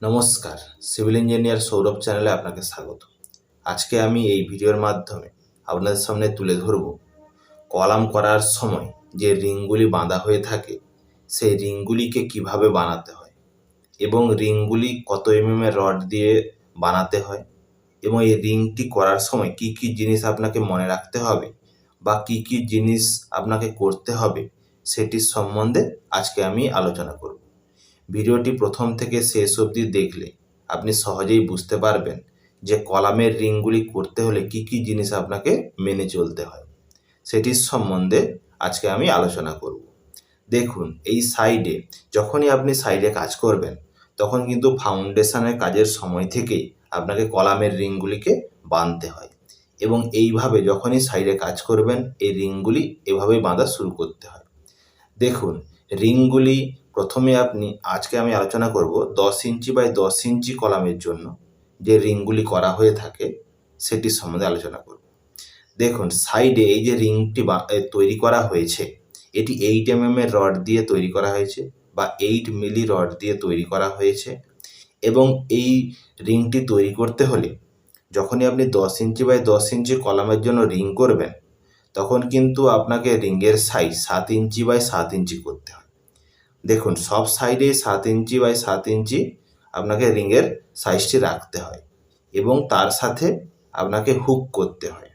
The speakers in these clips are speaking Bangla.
নমস্কার, সিভিল ইঞ্জিনিয়ার সৌরভ চ্যানেলে আপনাকে স্বাগত। আজকে আমি এই ভিডিওর মাধ্যমে আপনাদের সামনে তুলে ধরব কলাম করার সময় যে রিংগুলি বাঁধা হয়ে থাকে, সেই রিংগুলিকে কীভাবে বানাতে হয় এবং রিংগুলি কত এমএম এর রড দিয়ে বানাতে হয় এবং এই রিংটি করার সময় কি কি জিনিস আপনাকে মনে রাখতে হবে বা কি কি জিনিস আপনাকে করতে হবে সেটির সম্বন্ধে আজকে আমি আলোচনা করব। ভিডিওটি প্রথম থেকে শেষ অবধি দেখলে আপনি সহজেই বুঝতে পারবেন যে কলামের রিংগুলি করতে হলে কি কি জিনিস আপনাকে মেনে চলতে হয়। সেটির সম্বন্ধে আজকে আমি আলোচনা করব। দেখুন, এই সাইডে যখনই আপনি সাইডে কাজ করবেন, তখন কিন্তু ফাউন্ডেশনের কাজের সময় থেকেই আপনাকে কলামের রিংগুলিকে বাঁধতে হয় এবং এইভাবে যখনই সাইডে কাজ করবেন, এই রিংগুলি এভাবেই বাঁধা শুরু করতে হয়। দেখুন, রিংগুলি প্রথমে আপনি, আজকে আমি আলোচনা করব দশ ইঞ্চি বাই দশ ইঞ্চি কলামের জন্য যে রিংগুলি করা হয়ে থাকে সেটির সম্বন্ধে আলোচনা করব। দেখুন, সাইডে এই যে রিংটি তৈরি করা হয়েছে, এটি এইট এম এর রড দিয়ে তৈরি করা হয়েছে বা এইট মিলি রড দিয়ে তৈরি করা হয়েছে এবং এই রিংটি তৈরি করতে হলে যখনই আপনি দশ ইঞ্চি বাই দশ ইঞ্চি কলামের জন্য রিং করবেন, তখন কিন্তু আপনাকে রিংয়ের সাইজ সাত ইঞ্চি বাই সাত ইঞ্চি করতে হয়। দেখুন, সব সাইডে সাত ইঞ্চি বাই সাত ইঞ্চি আপনাকে রিংয়ের সাইজটি রাখতে হয় এবং তার সাথে আপনাকে হুক করতে হয়।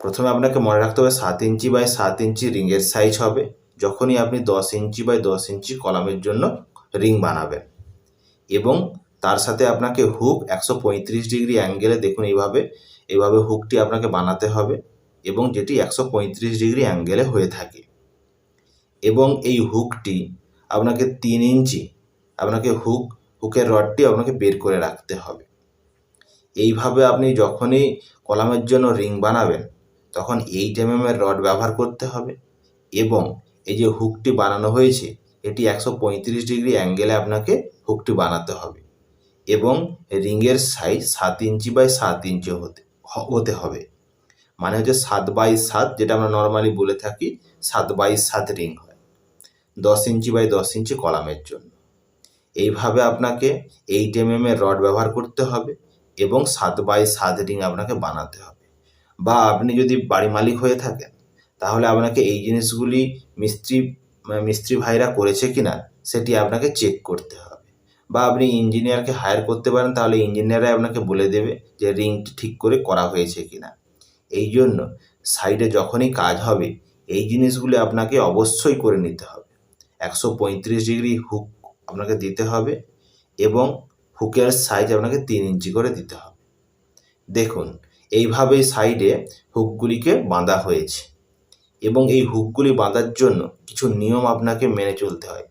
প্রথমে আপনাকে মনে রাখতে হবে সাত ইঞ্চি বাই সাত ইঞ্চি রিংয়ের সাইজ হবে, যখনই আপনি দশ ইঞ্চি বাই দশ ইঞ্চি কলামের জন্য রিং বানাবেন এবং তার সাথে আপনাকে হুক একশো পঁয়ত্রিশ ডিগ্রি অ্যাঙ্গেলে দেখুন এইভাবে এইভাবে হুকটি আপনাকে বানাতে হবে এবং যেটি একশো পঁয়ত্রিশ ডিগ্রি অ্যাঙ্গেলে হয়ে থাকে। এবং এই হুকটি আপনাকে তিন ইঞ্চি, আপনাকে হুক হুকের রডটি আপনাকে বের করে রাখতে হবে। এইভাবে আপনি যখনই কলামের জন্য রিং বানাবেন, তখন এইট এম এর রড ব্যবহার করতে হবে এবং এই যে হুকটি বানানো হয়েছে, এটি একশো পঁয়ত্রিশ ডিগ্রি অ্যাঙ্গেলে আপনাকে হুকটি বানাতে হবে এবং রিংয়ের সাইজ সাত ইঞ্চি বাই সাত ইঞ্চি হতে হতে হবে। মানে হচ্ছে সাত বাই সাত, যেটা আমরা নর্মালি বলে থাকি, সাত বাই সাত রিং হয়। দশ ইঞ্চি বাই দশ ইঞ্চি কলামের জন্য। এইভাবে আপনাকে এইট এম এর রড ব্যবহার করতে হবে এবং সাত বাই সাত রিং আপনাকে বানাতে হবে। বা আপনি যদি বাড়ি মালিক হয়ে থাকেন, তাহলে আপনাকে এই জিনিসগুলি মিস্ত্রি মিস্ত্রি ভাইরা করেছে কিনা সেটি আপনাকে চেক করতে হবে। বা আপনি ইঞ্জিনিয়ারকে হায়ার করতে পারেন, তাহলে ইঞ্জিনিয়াররাই আপনাকে বলে দেবে যে রিংটি ঠিক করে করা হয়েছে কিনা। এই জন্য সাইডে যখনই কাজ হবে, এই জিনিসগুলি আপনাকে অবশ্যই করে নিতে হবে। একশো পঁয়ত্রিশ ডিগ্রি হুক আপনাকে দিতে হবে এবং হুকের সাইজ আপনাকে তিন ইঞ্চি করে দিতে হবে। দেখুন এইভাবেই সাইডে হুকগুলিকে বাঁধা হয়েছে এবং এই হুকগুলি বাঁধার জন্য কিছু নিয়ম আপনাকে মেনে চলতে হয়।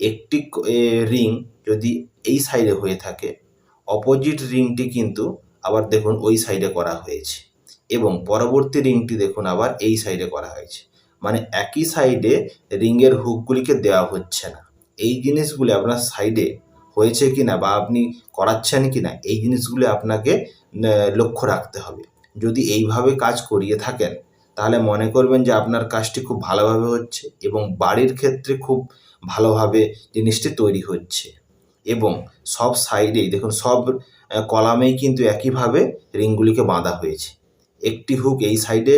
একটি রিং যদি এই সাইডে হয়ে থাকে অপোজিট রিংটি কিন্তু আবার দেখুন ওই সাইডে করা হয়েছে এবং পরবর্তী রিংটি দেখুন আবার এই সাইডে করা হয়েছে। মানে একই সাইডে রিংয়ের হুকগুলিকে দেওয়া হচ্ছে না। এই জিনিসগুলি আপনার সাইডে হয়েছে কি না বা আপনি করাচ্ছেন কি না এই জিনিসগুলি আপনাকে লক্ষ্য রাখতে হবে। যদি এইভাবে কাজ করিয়ে থাকেন, তাহলে মনে করবেন যে আপনার কাজটি খুব ভালোভাবে হচ্ছে এবং বাড়ির ক্ষেত্রে খুব ভালোভাবে জিনিসটি তৈরি হচ্ছে। এবং সব সাইডেই দেখুন, সব কলামেই কিন্তু একইভাবে রিংগুলিকে বাঁধা হয়েছে। একটি হুক এই সাইডে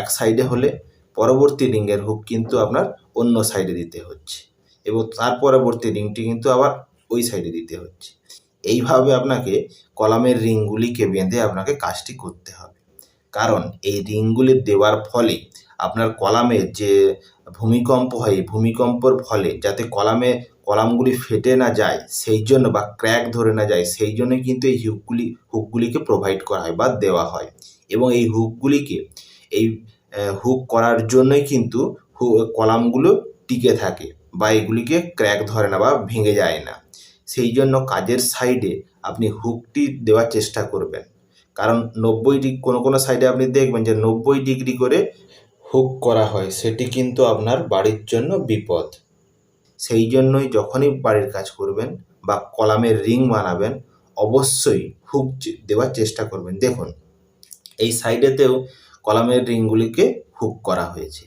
এক সাইডে হলে পরবর্তী রিংয়ের হুক কিন্তু আপনার অন্য সাইডে দিতে হচ্ছে। এবং তার পরবর্তী রিংটি কিন্তু আবার ওই সাইডে দিতে হচ্ছে। এইভাবে আপনাকে কলামের রিংগুলিকে বেঁধে আপনাকে কাজটি করতে হবে। কারণ এই রিংগুলি দেওয়ার ফলে আপনার কলামের যে ভূমিকম্প হয় ভূমিকম্পর ফলে যাতে কলামে কলামগুলি ফেটে না যায়, সেই জন্য বা ক্র্যাক ধরে না যায়, সেই জন্য কিন্তু এই হুকগুলি হুকগুলিকে প্রোভাইড করা হয় বা দেওয়া হয়। এবং এই হুকগুলিকে এই হুক করার জন্যই কিন্তু কলামগুলো টিকে থাকে বা এগুলিকে ক্র্যাক ধরে না বা ভেঙে যায় না। সেই জন্য কাজের সাইডে আপনি হুকটি দেওয়ার চেষ্টা করবেন। কারণ নব্বই ডিগ্রি, কোনো কোনো সাইডে আপনি দেখবেন যে নব্বই ডিগ্রি করে হুক করা হয়, সেটি কিন্তু আপনার বাড়ির জন্য বিপদ। সেই জন্যই যখনই বাড়ির কাজ করবেন বা কলামের রিং বানাবেন, অবশ্যই হুক দেওয়ার চেষ্টা করবেন। দেখুন, এই সাইডেতেও কলামের রিংগুলিকে হুক করা হয়েছে।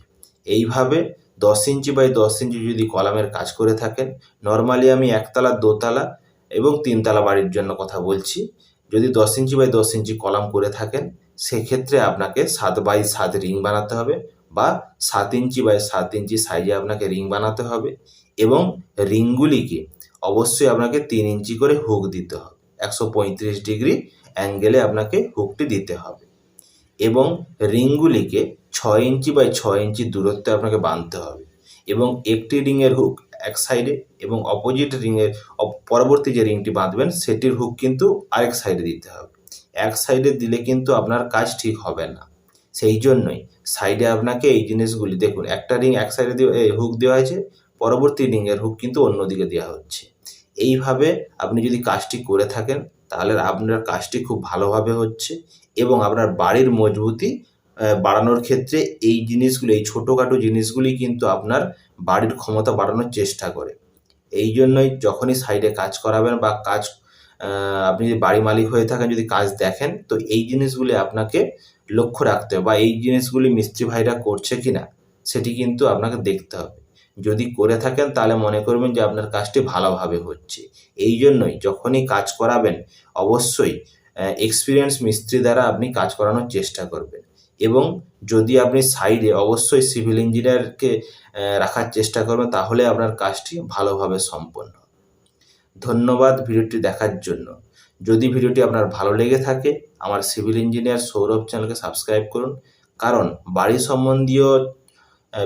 এইভাবে দশ ইঞ্চি বাই দশ ইঞ্চি যদি কলামের কাজ করে থাকেন নর্মালি আমি একতলা, দোতলা এবং তিনতলা বাড়ির জন্য কথা বলছি। যদি দশ ইঞ্চি বাই দশ ইঞ্চি কলাম করে থাকেন, সেক্ষেত্রে আপনাকে সাত বাই সাত রিং বানাতে হবে বা সাত ইঞ্চি বাই সাত ইঞ্চি সাইজে আপনাকে রিং বানাতে হবে এবং রিংগুলিকে অবশ্যই আপনাকে তিন ইঞ্চি করে হুক দিতে হবে। একশো পঁয়ত্রিশ ডিগ্রি অ্যাঙ্গেলে আপনাকে হুকটি দিতে হবে। এবং রিংগুলিকে ছয় ইঞ্চি বাই ছয় ইঞ্চি দূরত্বে আপনাকে বাঁধতে হবে এবং একটি রিংয়ের হুক এক সাইডে এবং অপোজিট রিংয়ের পরবর্তী যে রিংটি বাঁধবেন সেটির হুক কিন্তু আরেক সাইডে দিতে হবে। এক সাইডে দিলে কিন্তু আপনার কাজ ঠিক হবে না। সেই জন্যই সাইডে আপনাকে এই জিনিসগুলি দেখুন, একটা রিং এক সাইডে দিয়ে হুক দেওয়া হয়েছে, পরবর্তী রিংয়ের হুক কিন্তু অন্যদিকে দেওয়া হচ্ছে। এইভাবে আপনি যদি কাজটি করে থাকেন তাহলে আপনার কাজটি খুব ভালোভাবে হচ্ছে এবং আপনার বাড়ির মজবুতি বাড়ানোর ক্ষেত্রে এই জিনিসগুলি, এই ছোটোখাটো জিনিসগুলি কিন্তু আপনার বাড়ির ক্ষমতা বাড়ানোর চেষ্টা করে। এই জন্যই যখনই সাইডে কাজ করাবেন বা কাজ আপনি যদি বাড়ি মালিক হয়ে থাকেন, যদি কাজ দেখেন, তো এই জিনিসগুলি আপনাকে লক্ষ্য রাখতে হবে বা এই জিনিসগুলি মিস্ত্রি ভাইরা করছে কি না সেটি কিন্তু আপনাকে দেখতে হবে। যদি করে থাকেন, তাহলে মনে করবেন যে আপনার কাজটি ভালোভাবে হচ্ছে। এই জন্যই যখনই কাজ করাবেন, অবশ্যই এক্সপিরিয়েন্স মিস্ত্রি দ্বারা আপনি কাজ করানোর চেষ্টা করবেন। এবং যদি আপনি সাইডে অবশ্যই সিভিল ইঞ্জিনিয়ারকে রাখার চেষ্টা করবেন, তাহলে আপনার কাজটি ভালোভাবে সম্পন্ন ধন্যবাদ ভিডিওটি দেখার জন্য। যদি ভিডিওটি আপনার ভালো লেগে থাকে, আমার সিভিল ইঞ্জিনিয়ার সৌরভ চ্যানেলকে সাবস্ক্রাইব করুন। কারণ বাড়ি সম্বন্ধীয়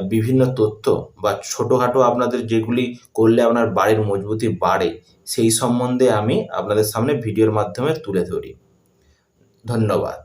বিভিন্ন তথ্য বা ছোটোখাটো আপনাদের যেগুলি করলে আপনার বাড়ির মজবুতি বাড়ে, সেই সম্বন্ধে আমি আপনাদের সামনে ভিডিওর মাধ্যমে তুলে ধরি। ধন্যবাদ।